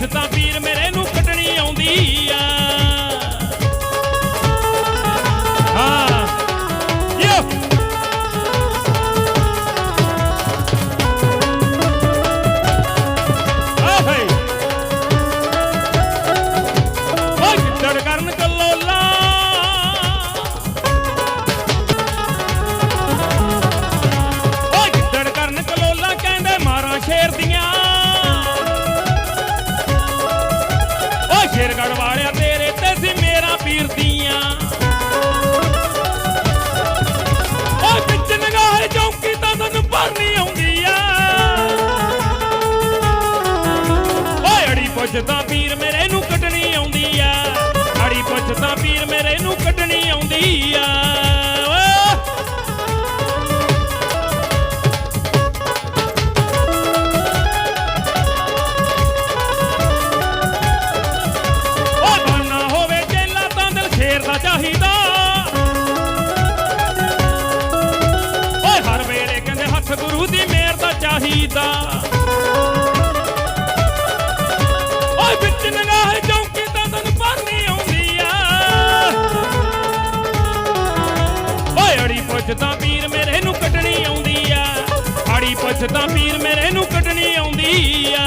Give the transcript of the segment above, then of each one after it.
Cause I'm being ਓ ਵਾਲਿਆ ਤੇਰੇ ਤੇ ਸੀ ਮੇਰਾ ਪੀਰ ਦੀਆਂ ਓ ਵਿੱਚ ਨਗਾਹੇ ਚੌਂਕੀ ਤਾਂ ਤੈਨੂੰ ਭਰਨੀ ਆਉਂਦੀ ਆ। ਓਏ ਅੜੀ ਪੁੱਛਦਾ ਪੀਰ ਮੇਰੇ ਨੂੰ ਕੱਢਣੀ ਆਉਂਦੀ ਆ। ਅੜੀ ਪੁੱਛਦਾ ਪੀਰ ਮੇਰੇ ਨੂੰ ਕੱਢਣੀ ਦਾ ਓਏ ਵਿੱਚ ਨਗਾਹ ਚੌਂਕੀ ਤਾਂ ਤੈਨੂੰ ਭਰਨੀ ਆਉਂਦੀ ਆ। ਓਏ ਅੜੀ ਪੁੱਛਦਾ ਪੀਰ ਮੇਰੇ ਨੂੰ ਕੱਟਣੀ ਆਉਂਦੀ ਆ। ਅੜੀ ਪੁੱਛਦਾ ਪੀਰ ਮੇਰੇ ਨੂੰ ਕੱਟਣੀ ਆਉਂਦੀ ਆ।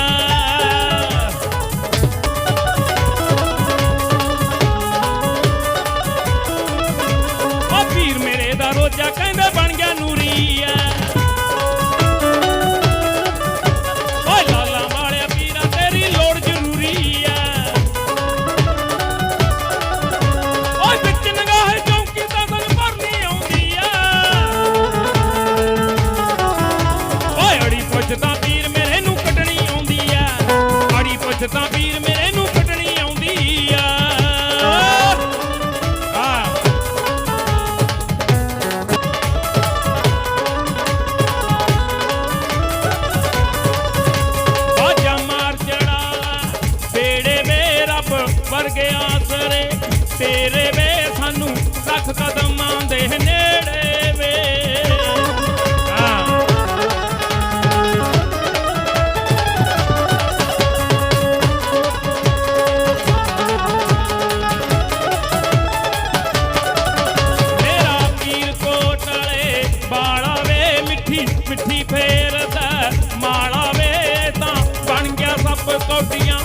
ਓ ਪੀਰ ਅੜੀ ਪੁੱਛਦਾ ਪੀਰ ਮੇਰੇ ਨੂੰ ਕੱਢਣੀ ਆਉਂਦੀ ਆ। ਆ ਬਾਜਾ ਮਾਰ ਚੜਾ ਬੇੜੇ ਵੇ ਰੱਬ ਵਰਗੇ ਆਸਰੇ, ਤੇਰੇ ਵੇ ਸਾਨੂੰ ਲੱਖ ਕਦ ਮਿੱਠੀ ਮਿੱਠੀ ਫੇਰਦਾ ਮਾਲਾ ਵੇ ਤਾਂ ਬਣ ਗਿਆ ਸੱਪ ਕੌਡੀਆਂ